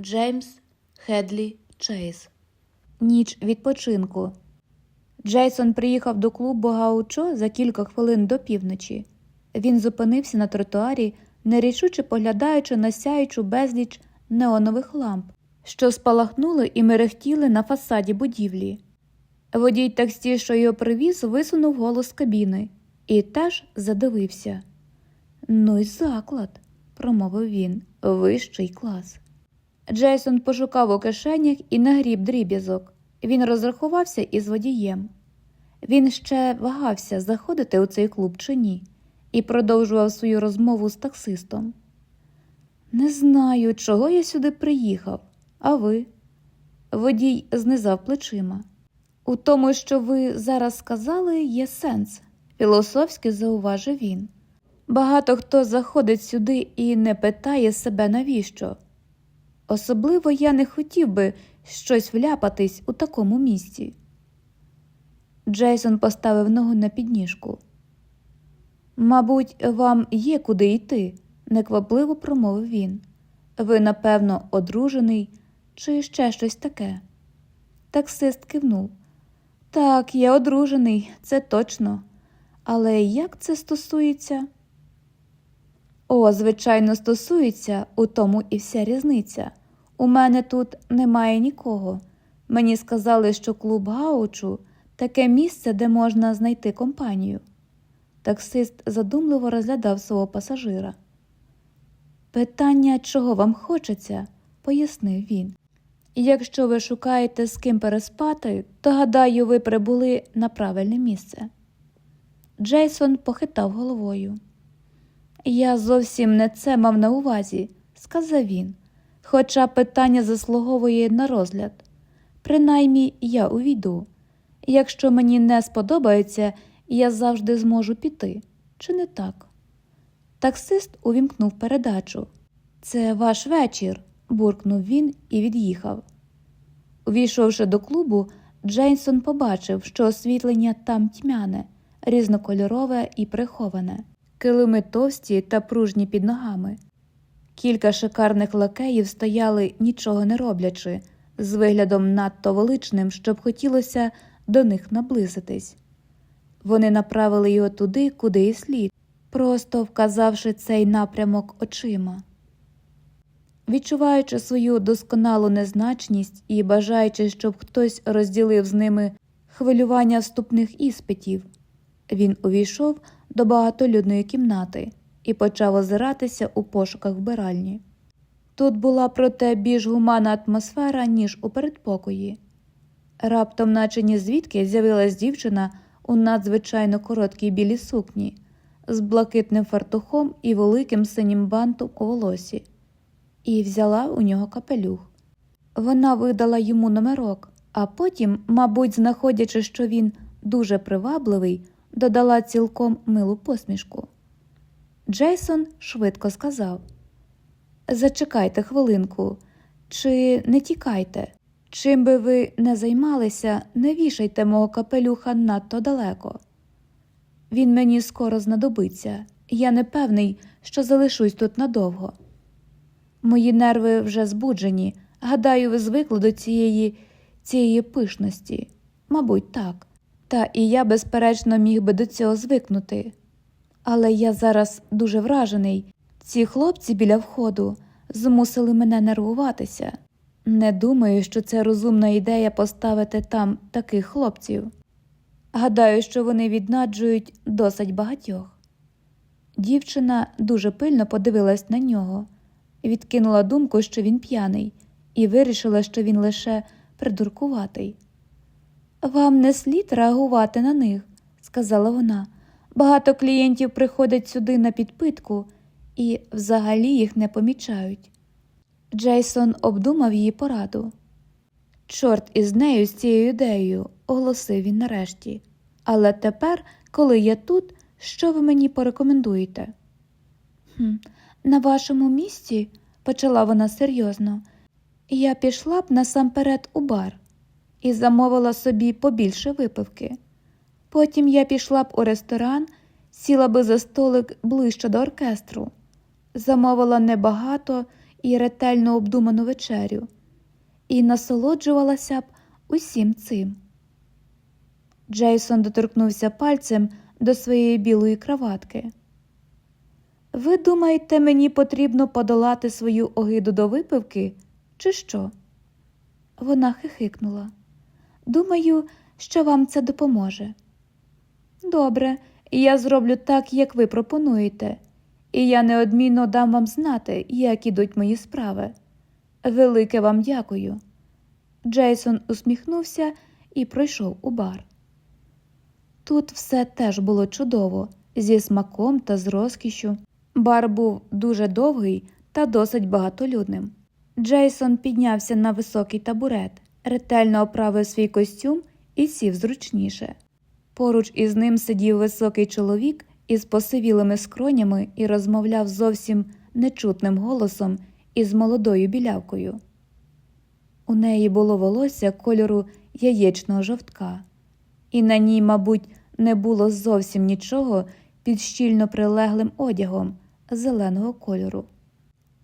Джеймс Хедлі Чейз. Ніч відпочинку. Джейсон приїхав до клубу Гаучо за кілька хвилин до півночі. Він зупинився на тротуарі, нерішуче поглядаючи на сяючу безліч неонових ламп, що спалахнули і мерехтіли на фасаді будівлі. Водій таксі, що його привіз, висунув голос кабіни і теж задивився. Ну й заклад, промовив він, вищий клас. Джейсон пошукав у кишенях і нагріб дріб'язок. Він розрахувався із водієм. Він ще вагався, заходити у цей клуб чи ні, і продовжував свою розмову з таксистом. Не знаю, чого я сюди приїхав, а ви? Водій знизав плечима. У тому, що ви зараз сказали, є сенс, філософськи зауважив він. Багато хто заходить сюди і не питає себе навіщо. Особливо я не хотів би щось вляпатись у такому місці. Джейсон поставив ногу на підніжку. Мабуть, вам є куди йти, неквапливо промовив він. Ви, напевно, одружений чи ще щось таке. Таксист кивнув. Так, я одружений, це точно. Але як це стосується? О, звичайно, стосується, у тому і вся різниця. У мене тут немає нікого. Мені сказали, що клуб Гаучу таке місце, де можна знайти компанію. Таксист задумливо розглядав свого пасажира. Питання, чого вам хочеться, пояснив він. Якщо ви шукаєте з ким переспати, то гадаю, ви прибули на правильне місце. Джейсон похитав головою. Я зовсім не це мав на увазі, сказав він, хоча питання заслуговує на розгляд. Принаймні я увійду. Якщо мені не сподобається, я завжди зможу піти, чи не так? Таксист увімкнув передачу. Це ваш вечір, буркнув він і від'їхав. Увійшовши до клубу, Джейсон побачив, що освітлення там тьмяне, різнокольорове і приховане, килими товсті та пружні під ногами. Кілька шикарних лакеїв стояли, нічого не роблячи, з виглядом надто величним, щоб хотілося до них наблизитись. Вони направили його туди, куди і слід, просто вказавши цей напрямок очима. Відчуваючи свою досконалу незначність і бажаючи, щоб хтось розділив з ними хвилювання вступних іспитів, він увійшов до багатолюдної кімнати і почав озиратися у пошуках вбиральні. Тут була проте більш гуманна атмосфера, ніж у передпокої. Раптом, наче ні звідки, з'явилась дівчина у надзвичайно короткій білій сукні, з блакитним фартухом і великим синім бантом у волосі, і взяла у нього капелюх. Вона видала йому номерок, а потім, мабуть, знаходячи, що він дуже привабливий, додала цілком милу посмішку. Джейсон швидко сказав Зачекайте хвилинку, чи не тікайте. Чим би ви не займалися, не вішайте мого капелюха надто далеко. Він мені скоро знадобиться, я не певний, що залишусь тут надовго. Мої нерви вже збуджені, гадаю, ви звикли до цієї, цієї пишності. Мабуть, так. Та і я, безперечно, міг би до цього звикнути. Але я зараз дуже вражений. Ці хлопці біля входу змусили мене нервуватися. Не думаю, що це розумна ідея поставити там таких хлопців. Гадаю, що вони віднаджують досить багатьох. Дівчина дуже пильно подивилась на нього, відкинула думку, що він п'яний, і вирішила, що він лише придуркуватий. Вам не слід реагувати на них, сказала вона. Багато клієнтів приходять сюди на підпитку і взагалі їх не помічають. Джейсон обдумав її пораду. Чорт із нею, з цією ідеєю, оголосив він нарешті. Але тепер, коли я тут, що ви мені порекомендуєте? «Хм, На вашому місці, почала вона серйозно, я пішла б насамперед у бар і замовила собі побільше випивки. Потім я пішла б у ресторан, сіла би за столик ближче до оркестру, замовила небагато і ретельно обдуману вечерю, і насолоджувалася б усім цим. Джейсон доторкнувся пальцем до своєї білої краватки. Ви думаєте, мені потрібно подолати свою огиду до випивки, чи що? Вона хихикнула. Думаю, що вам це допоможе. Добре, я зроблю так, як ви пропонуєте, і я неодмінно дам вам знати, як ідуть мої справи. Велике вам дякую. Джейсон усміхнувся і пройшов у бар. Тут все теж було чудово, зі смаком та з розкішю. Бар був дуже довгий та досить багатолюдним. Джейсон піднявся на високий табурет, ретельно оправив свій костюм і сів зручніше. Поруч із ним сидів високий чоловік із посивілими скронями і розмовляв зовсім нечутним голосом із молодою білявкою. У неї було волосся кольору яєчного жовтка, і на ній, мабуть, не було зовсім нічого під щільно прилеглим одягом зеленого кольору.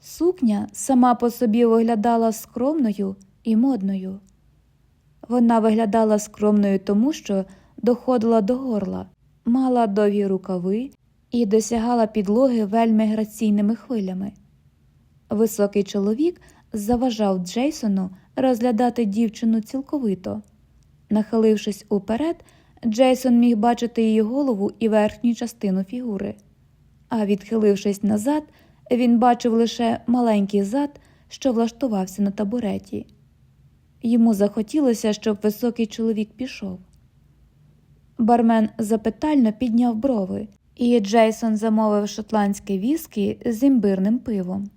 Сукня сама по собі виглядала скромною і модною. Вона виглядала скромною тому, що доходила до горла, мала довгі рукави і досягала підлоги вельми граційними хвилями. Високий чоловік заважав Джейсону розглядати дівчину цілковито. Нахилившись уперед, Джейсон міг бачити її голову і верхню частину фігури, а відхилившись назад, він бачив лише маленький зад, що влаштувався на табуреті. Йому захотілося, щоб високий чоловік пішов. Бармен запитально підняв брови, і Джейсон замовив шотландське віскі з імбирним пивом.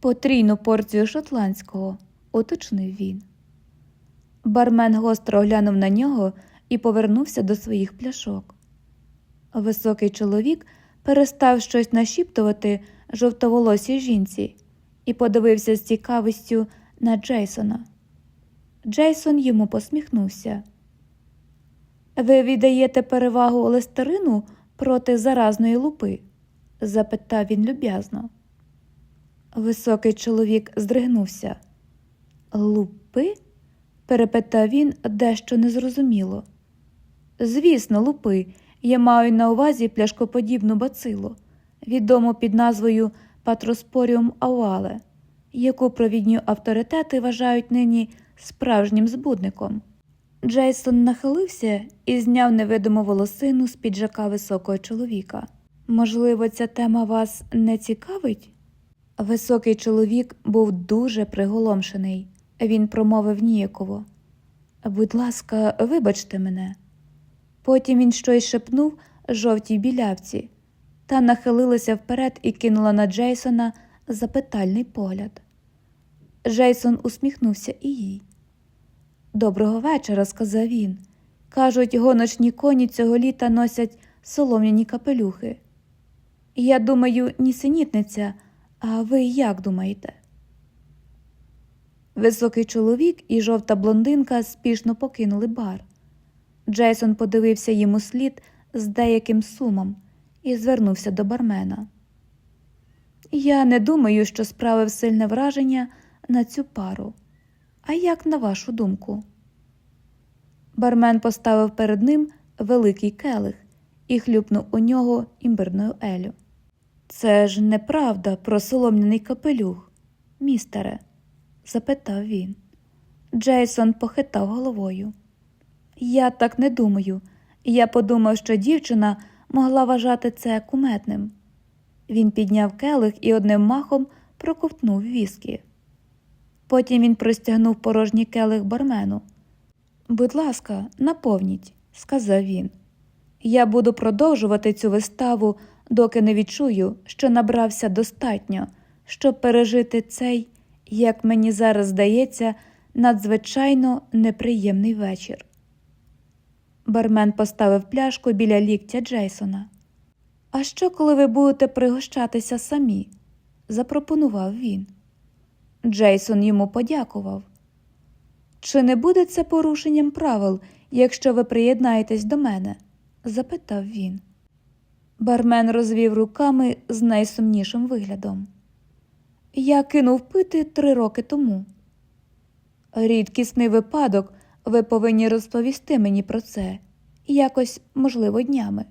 Потрійну порцію шотландського, уточнив він. Бармен гостро оглянув на нього і повернувся до своїх пляшок. Високий чоловік перестав щось нашіптувати жовтоволосій жінці і подивився з цікавістю на Джейсона. Джейсон йому посміхнувся. Ви віддаєте перевагу олестерину проти заразної лупи? запитав він люб'язно. Високий чоловік здригнувся. Лупи? перепитав він дещо незрозуміло. Звісно, лупи, я маю на увазі пляшкоподібну бацилу, відому під назвою Патроспоріум ауале, яку провідні авторитети вважають нині справжнім збудником. Джейсон нахилився і зняв невидиму волосину з піджака високого чоловіка. Можливо, ця тема вас не цікавить? Високий чоловік був дуже приголомшений. Він промовив ніяково. Будь ласка, вибачте мене. Потім він щось шепнув жовтій білявці та нахилилася вперед і кинула на Джейсона запитальний погляд. Джейсон усміхнувся і їй. Доброго вечора, сказав він. Кажуть, гоночні коні цього літа носять солом'яні капелюхи. Я думаю, нісенітниця, а ви як думаєте? Високий чоловік і жовта блондинка спішно покинули бар. Джейсон подивився йому слід з деяким сумом і звернувся до бармена. Я не думаю, що справив сильне враження на цю пару. А як на вашу думку? Бармен поставив перед ним великий келих і хлюпнув у нього імбирною елю. Це ж неправда про солом'яний капелюх, містере, запитав він. Джейсон похитав головою. Я так не думаю. Я подумав, що дівчина могла вважати це куметним. Він підняв келих і одним махом проковтнув віскі. Потім він простягнув порожній келих бармену. Будь ласка, наповніть, сказав він. Я буду продовжувати цю виставу, доки не відчую, що набрався достатньо, щоб пережити цей, як мені зараз здається, надзвичайно неприємний вечір. Бармен поставив пляшку біля ліктя Джейсона. А що, коли ви будете пригощатися самі? запропонував він. Джейсон йому подякував. Чи не буде це порушенням правил, якщо ви приєднаєтесь до мене? запитав він. Бармен розвів руками з найсумнішим виглядом. Я кинув пити три роки тому. Рідкісний випадок, ви повинні розповісти мені про це, якось, можливо, днями.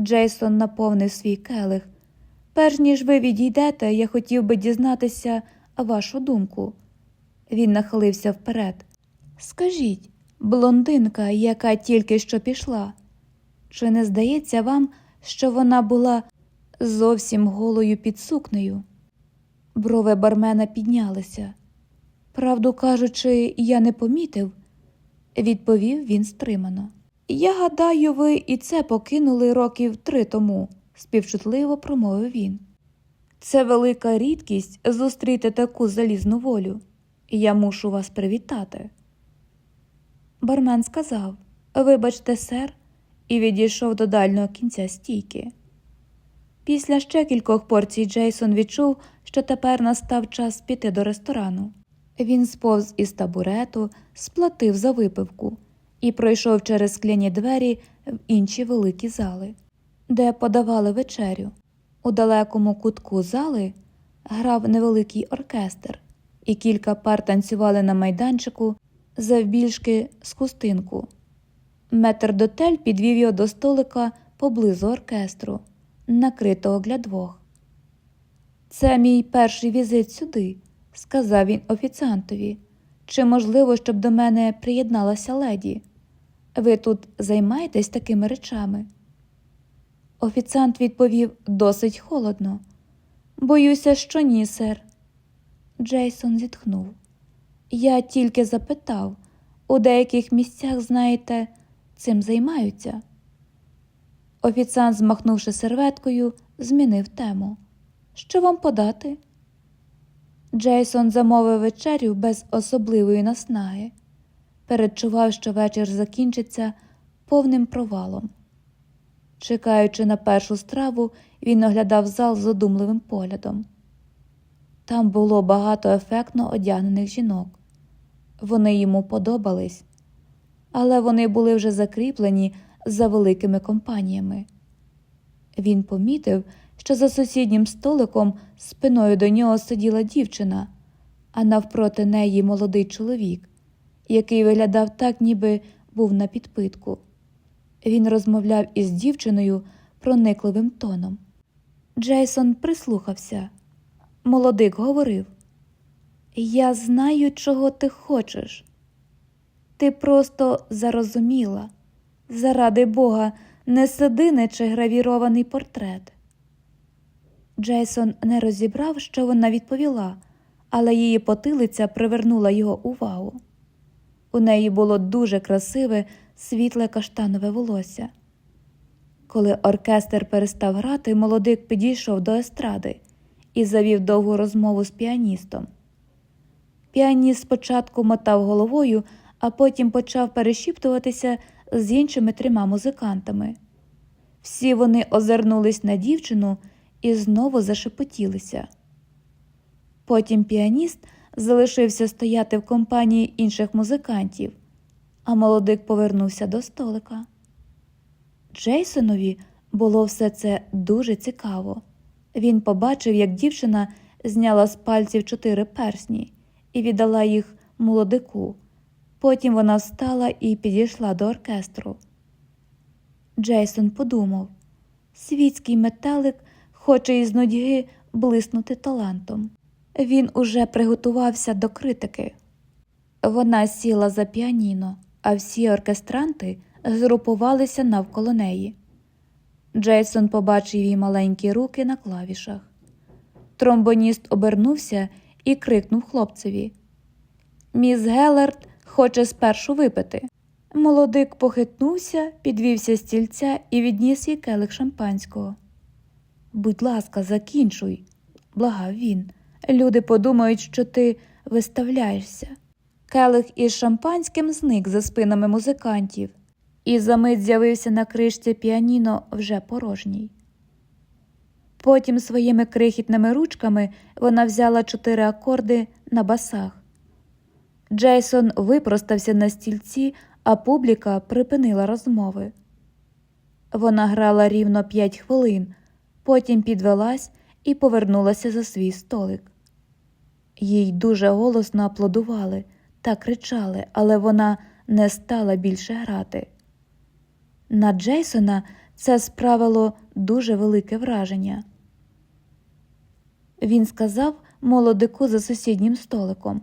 Джейсон наповнив свій келих. Перш ніж ви відійдете, я хотів би дізнатися вашу думку. Він нахилився вперед. Скажіть, блондинка, яка тільки що пішла, чи не здається вам, що вона була зовсім голою під сукнею? Брови бармена піднялися. Правду кажучи, я не помітив, відповів він стримано. Я гадаю, ви і це покинули років три тому, співчутливо промовив він. Це велика рідкість зустріти таку залізну волю. Я мушу вас привітати. Бармен сказав Вибачте, сер, і відійшов до дальнього кінця стійки. Після ще кількох порцій Джейсон відчув, що тепер настав час піти до ресторану. Він сповз із табурету, сплатив за випивку і пройшов через скляні двері в інші великі зали, де подавали вечерю. У далекому кутку зали грав невеликий оркестр, і кілька пар танцювали на майданчику завбільшки з хустинку. Метрдотель підвів його до столика поблизу оркестру, накритого для двох. Це мій перший візит сюди, сказав він офіціантові. Чи можливо, щоб до мене приєдналася леді? Ви тут займаєтесь такими речами? Офіціант відповів досить холодно. Боюся, що ні, сер. Джейсон зітхнув. Я тільки запитав у деяких місцях, знаєте, цим займаються. Офіціант, змахнувши серветкою, змінив тему. Що вам подати? Джейсон замовив вечерю без особливої наснаги, передчував, що вечір закінчиться повним провалом. Чекаючи на першу страву, він оглядав зал з задумливим поглядом. Там було багато ефектно одягнених жінок. Вони йому подобались, але вони були вже закріплені за великими компаніями. Він помітив, що за сусіднім столиком спиною до нього сиділа дівчина, а навпроти неї молодий чоловік, який виглядав так, ніби був на підпитку. Він розмовляв із дівчиною проникливим тоном. Джейсон прислухався. Молодик говорив: Я знаю, чого ти хочеш. Ти просто зарозуміла. Заради Бога, не сиди чи гравірований портрет. Джейсон не розібрав, що вона відповіла, але її потилиця привернула його увагу. У неї було дуже красиве, світле каштанове волосся. Коли оркестр перестав грати, молодик підійшов до естради і завів довгу розмову з піаністом. Піаніст спочатку мотав головою, а потім почав перешіптуватися з іншими трьома музикантами. Всі вони озирнулись на дівчину і знову зашепотілися. Потім піаніст залишився стояти в компанії інших музикантів, а молодик повернувся до столика. Джейсонові було все це дуже цікаво. Він побачив, як дівчина зняла з пальців чотири персні і віддала їх молодику. Потім вона встала і підійшла до оркестру. Джейсон подумав світський метелик хоче із нудьги блиснути талантом. Він уже приготувався до критики. Вона сіла за піаніно, а всі оркестранти згрупувалися навколо неї. Джейсон побачив її маленькі руки на клавішах. Тромбоніст обернувся і крикнув хлопцеві: Міс Геллард хоче спершу випити. Молодик похитнувся, підвівся з стільця і відніс їй келих шампанського. Будь ласка, закінчуй, благав він. Люди подумають, що ти виставляєшся. Келих із шампанським зник за спинами музикантів, і за з'явився на кришці піаніно вже порожній. Потім своїми крихітними ручками вона взяла чотири акорди на басах. Джейсон випростався на стільці, а публіка припинила розмови. Вона грала рівно п'ять хвилин, потім підвелась і повернулася за свій столик. Їй дуже голосно аплодували та кричали, але вона не стала більше грати. На Джейсона це справило дуже велике враження. Він сказав молодику за сусіднім столиком.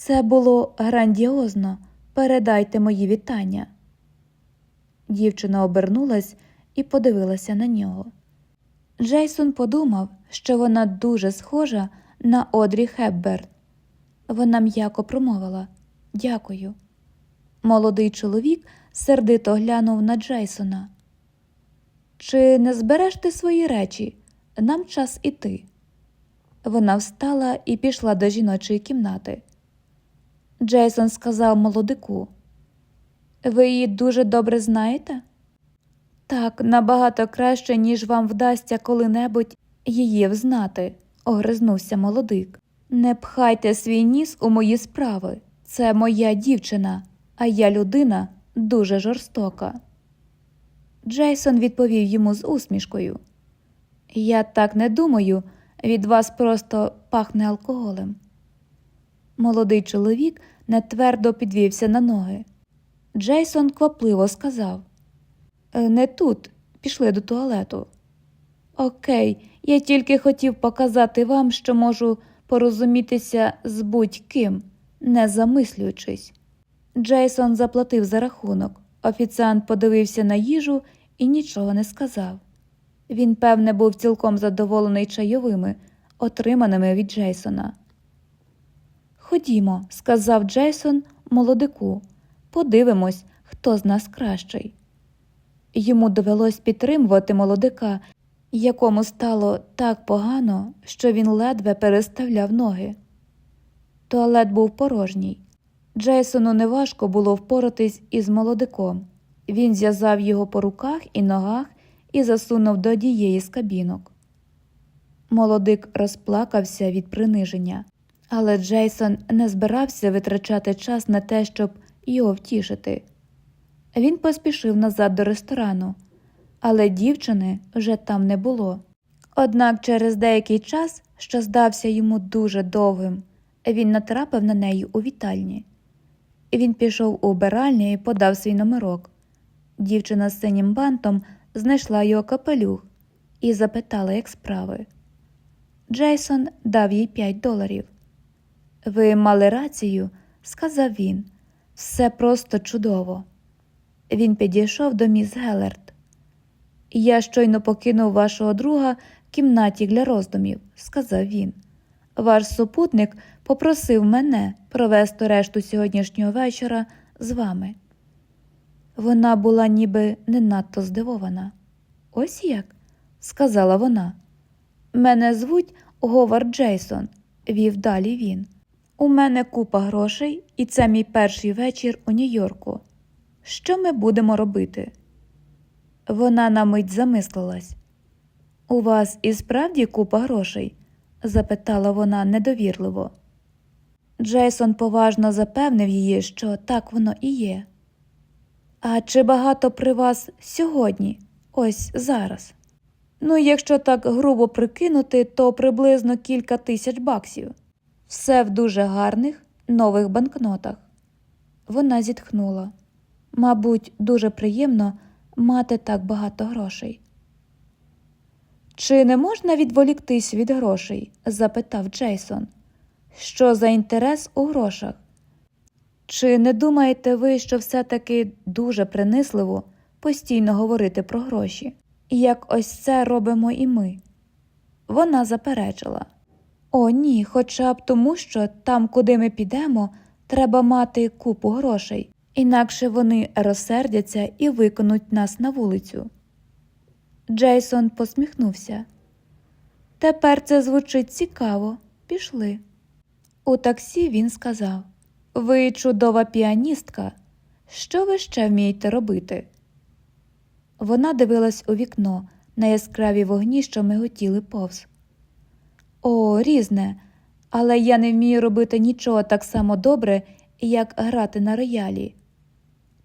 Це було грандіозно. Передайте мої вітання. Дівчина обернулась і подивилася на нього. Джейсон подумав, що вона дуже схожа на Одрі Хепберн. Вона м'яко промовила Дякую. Молодий чоловік сердито глянув на Джейсона. Чи не збереш ти свої речі? Нам час іти. Вона встала і пішла до жіночої кімнати. Джейсон сказав молодику. Ви її дуже добре знаєте? Так, набагато краще, ніж вам вдасться коли-небудь її взнати, огризнувся молодик. Не пхайте свій ніс у мої справи. Це моя дівчина, а я людина дуже жорстока. Джейсон відповів йому з усмішкою. Я так не думаю, від вас просто пахне алкоголем. Молодий чоловік нетвердо підвівся на ноги. Джейсон квапливо сказав «Е, Не тут, пішли до туалету. Окей, я тільки хотів показати вам, що можу порозумітися з будь-ким, не замислюючись. Джейсон заплатив за рахунок. Офіціант подивився на їжу і нічого не сказав. Він, певне, був цілком задоволений чайовими, отриманими від Джейсона. Ходімо, сказав Джейсон молодику, подивимось, хто з нас кращий. Йому довелось підтримувати молодика, якому стало так погано, що він ледве переставляв ноги. Туалет був порожній. Джейсону неважко було впоратись із молодиком. Він зв'язав його по руках і ногах і засунув до однієї з кабінок. Молодик розплакався від приниження, але Джейсон не збирався витрачати час на те, щоб його втішити. Він поспішив назад до ресторану, але дівчини вже там не було. Однак через деякий час, що здався йому дуже довгим, він натрапив на неї у вітальні. Він пішов у убиральню і подав свій номерок. Дівчина з синім бантом знайшла його капелюх і запитала, як справи. Джейсон дав їй 5 доларів. Ви мали рацію, сказав він. Все просто чудово. Він підійшов до міс Гелерт. Я щойно покинув вашого друга в кімнаті для роздумів, сказав він. Ваш супутник попросив мене провести решту сьогоднішнього вечора з вами. Вона була ніби не надто здивована. Ось як, сказала вона. Мене звуть Говард Джейсон, вів далі він. У мене купа грошей, і це мій перший вечір у Нью-Йорку. Що ми будемо робити? Вона на мить замислилась. У вас і справді купа грошей? запитала вона недовірливо. Джейсон поважно запевнив її, що так воно і є. А чи багато при вас сьогодні, ось зараз? Ну, якщо так грубо прикинути, то приблизно кілька тисяч баксів. Все в дуже гарних нових банкнотах. Вона зітхнула. Мабуть, дуже приємно мати так багато грошей. Чи не можна відволіктись від грошей? запитав Джейсон. Що за інтерес у грошах? Чи не думаєте ви, що все-таки дуже принизливо постійно говорити про гроші, як ось це робимо і ми? Вона заперечила О, ні, хоча б тому, що там, куди ми підемо, треба мати купу грошей, інакше вони розсердяться і виконуть нас на вулицю. Джейсон посміхнувся. Тепер це звучить цікаво. Пішли. У таксі він сказав Ви чудова піаністка. Що ви ще вмієте робити? Вона дивилась у вікно на яскраві вогні, що миготіли повз. О, різне, але я не вмію робити нічого так само добре, як грати на роялі.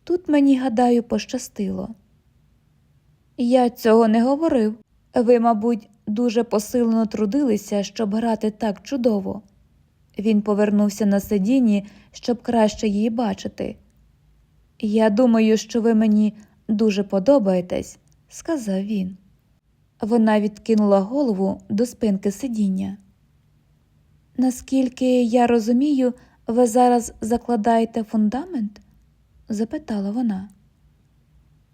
Тут мені, гадаю, пощастило. Я цього не говорив. Ви, мабуть, дуже посилено трудилися, щоб грати так чудово. Він повернувся на сидінні, щоб краще її бачити. Я думаю, що ви мені дуже подобаєтесь, сказав він. Вона відкинула голову до спинки сидіння. Наскільки я розумію, ви зараз закладаєте фундамент? запитала вона.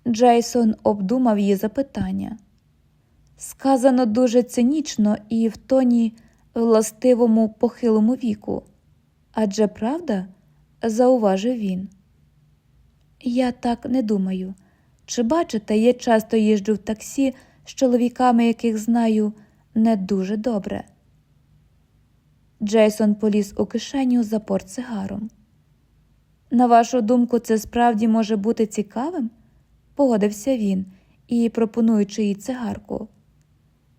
Джейсон обдумав її запитання. Сказано дуже цинічно і в тоні властивому похилому віку. Адже правда? зауважив він. Я так не думаю. Чи бачите, я часто їжджу в таксі з чоловіками, яких знаю не дуже добре. Джейсон поліз у кишеню за портсигаром. На вашу думку, це справді може бути цікавим? погодився він і, пропонуючи їй цигарку.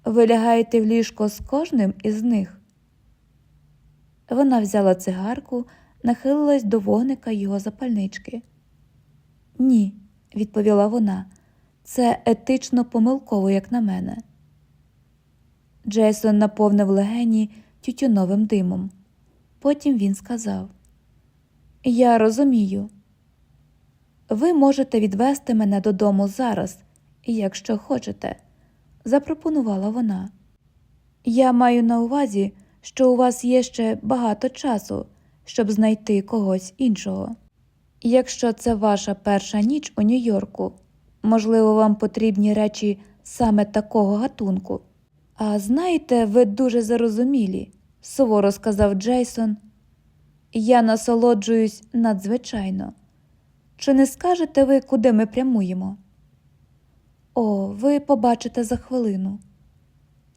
Ви лягаєте в ліжко з кожним із них. Вона взяла цигарку, нахилилась до вогника його запальнички. Ні, відповіла вона, це етично помилково, як на мене. Джейсон наповнив легені тютюновим димом. Потім він сказав: Я розумію. Ви можете відвести мене додому зараз, якщо хочете, запропонувала вона. Я маю на увазі, що у вас є ще багато часу, щоб знайти когось іншого. Якщо це ваша перша ніч у Нью-Йорку, можливо, вам потрібні речі саме такого гатунку. А знаєте, ви дуже зарозумілі, суворо сказав Джейсон. Я насолоджуюсь надзвичайно. Чи не скажете ви, куди ми прямуємо? О, ви побачите за хвилину.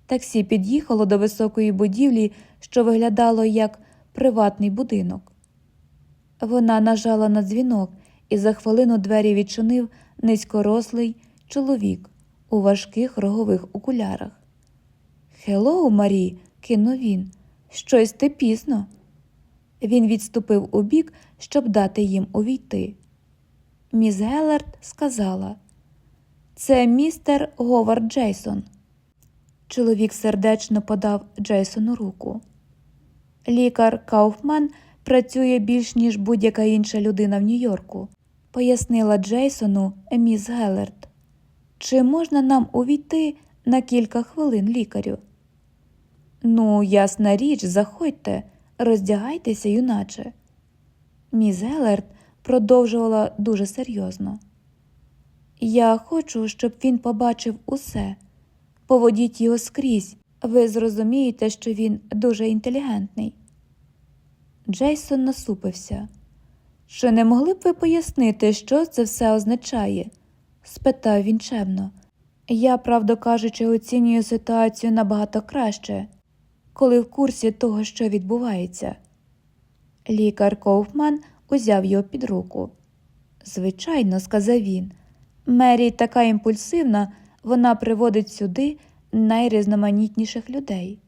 Таксі під'їхало до високої будівлі, що виглядало як приватний будинок. Вона нажала на дзвінок, і за хвилину двері відчинив низькорослий чоловік у важких рогових окулярах. Хеллоу, Марі, кинув він. Щось ти пізно. Він відступив убік, щоб дати їм увійти. Міс Геллард сказала Це містер Говард Джейсон. Чоловік сердечно подав Джейсону руку. Лікар Кауфман працює більш ніж будь-яка інша людина в Нью-Йорку, пояснила Джейсону міс Геллард. Чи можна нам увійти на кілька хвилин лікарю? Ну, ясна річ, заходьте, роздягайтеся, юначе. Міс Геллард продовжувала дуже серйозно. Я хочу, щоб він побачив усе. Поводіть його скрізь, ви зрозумієте, що він дуже інтелігентний. Джейсон насупився. Чи не могли б ви пояснити, що це все означає? спитав він чемно. Я, правду кажучи, оцінюю ситуацію набагато краще, коли в курсі того, що відбувається. Лікар Коуфман узяв його під руку. Звичайно, сказав він, Мері така імпульсивна, вона приводить сюди найрізноманітніших людей.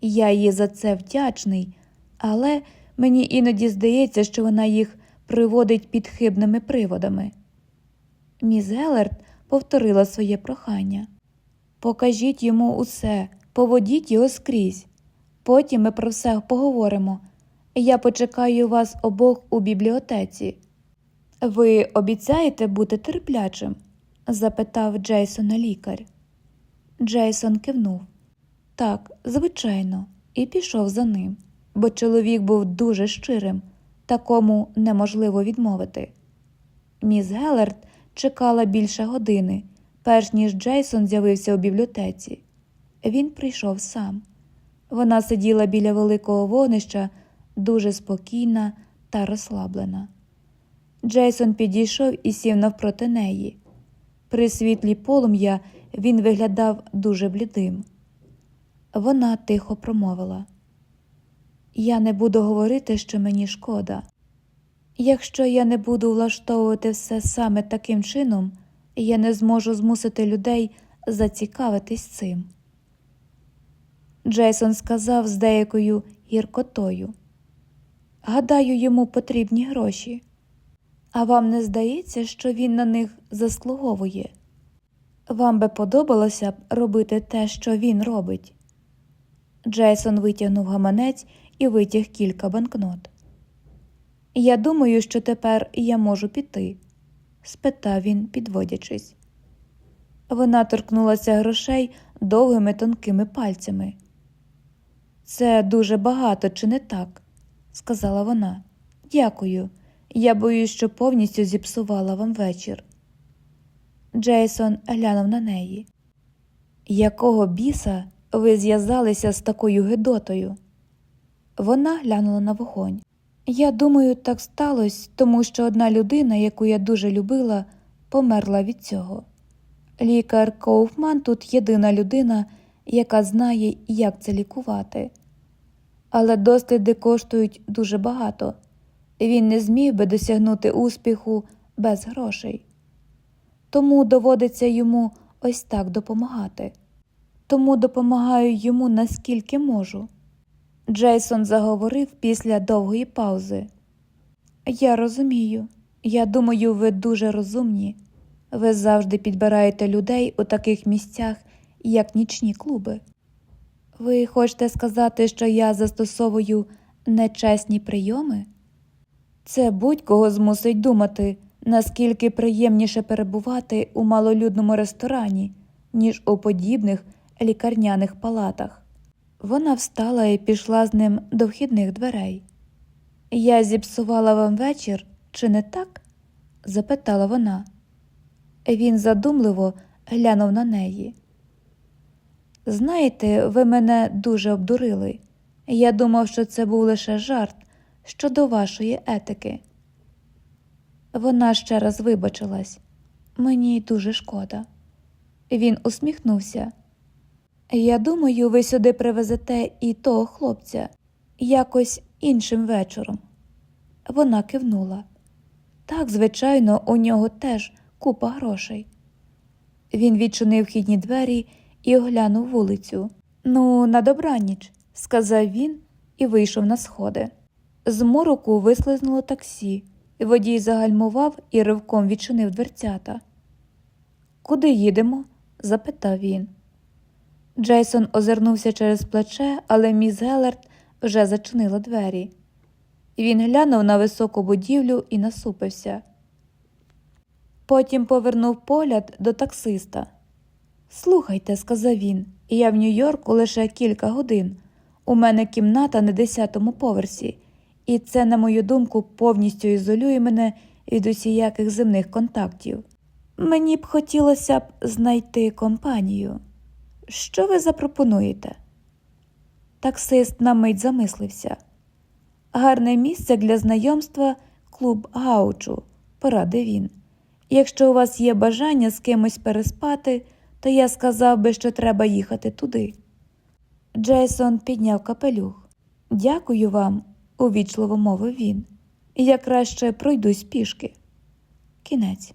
Я їй за це вдячний, але мені іноді здається, що вона їх приводить під хибними приводами. Міс Геллард повторила своє прохання покажіть йому усе, поводіть його скрізь. Потім ми про все поговоримо. Я почекаю вас обох у бібліотеці. Ви обіцяєте бути терплячим? запитав Джейсона лікар. Джейсон кивнув. Так, звичайно, і пішов за ним, бо чоловік був дуже щирим, такому неможливо відмовити. Міс Геллард чекала більше години, перш ніж Джейсон з'явився у бібліотеці. Він прийшов сам. Вона сиділа біля великого вогнища, дуже спокійна та розслаблена. Джейсон підійшов і сів навпроти неї. При світлі полум'я він виглядав дуже блідим. Вона тихо промовила: Я не буду говорити, що мені шкода. Якщо я не буду влаштовувати все саме таким чином, я не зможу змусити людей зацікавитись цим. Джейсон сказав з деякою гіркотою. Гадаю, йому потрібні гроші. А вам не здається, що він на них заслуговує? Вам би подобалося б робити те, що він робить. Джейсон витягнув гаманець і витяг кілька банкнот. Я думаю, що тепер я можу піти? спитав він, підводячись. Вона торкнулася грошей довгими тонкими пальцями. Це дуже багато, чи не так? сказала вона. Дякую. Я боюсь, що повністю зіпсувала вам вечір. Джейсон глянув на неї. Якого біса ви зв'язалися з такою гидотою? Вона глянула на вогонь. Я думаю, так сталося, тому що одна людина, яку я дуже любила, померла від цього. Лікар Коуфман тут єдина людина, яка знає, як це лікувати. Але досліди коштують дуже багато. Він не зміг би досягнути успіху без грошей. Тому доводиться йому ось так допомагати. Тому допомагаю йому наскільки можу. Джейсон заговорив після довгої паузи. Я розумію. Я думаю, ви дуже розумні. Ви завжди підбираєте людей у таких місцях, як нічні клуби. Ви хочете сказати, що я застосовую нечесні прийоми? Це будь-кого змусить думати, наскільки приємніше перебувати у малолюдному ресторані, ніж у подібних лікарняних палатах. Вона встала і пішла з ним до вхідних дверей. Я зіпсувала вам вечір, чи не так? запитала вона. Він задумливо глянув на неї. Знаєте, ви мене дуже обдурили. Я думав, що це був лише жарт щодо вашої етики. Вона ще раз вибачилась. Мені дуже шкода. Він усміхнувся. Я думаю, ви сюди привезете і того хлопця якось іншим вечором. Вона кивнула. Так, звичайно, у нього теж купа грошей. Він відчинив вхідні двері і оглянув вулицю. Ну, на добраніч, сказав він і вийшов на сходи. З мороку вислизнуло таксі. Водій загальмував і ривком відчинив дверцята. Куди їдемо? запитав він. Джейсон озирнувся через плече, але міс Гелерт вже зачинила двері. Він глянув на високу будівлю і насупився. Потім повернув погляд до таксиста. Слухайте, сказав він, я в Нью-Йорку лише кілька годин. У мене кімната на десятому поверсі, і це, на мою думку, повністю ізолює мене від усіяких земних контактів. Мені б хотілося б знайти компанію. Що ви запропонуєте? Таксист на мить замислився. Гарне місце для знайомства клуб Гаучу, порадив він. Якщо у вас є бажання з кимось переспати, то я сказав би, що треба їхати туди. Джейсон підняв капелюх. Дякую вам, увічливо мовив він. Я краще пройдусь пішки. Кінець.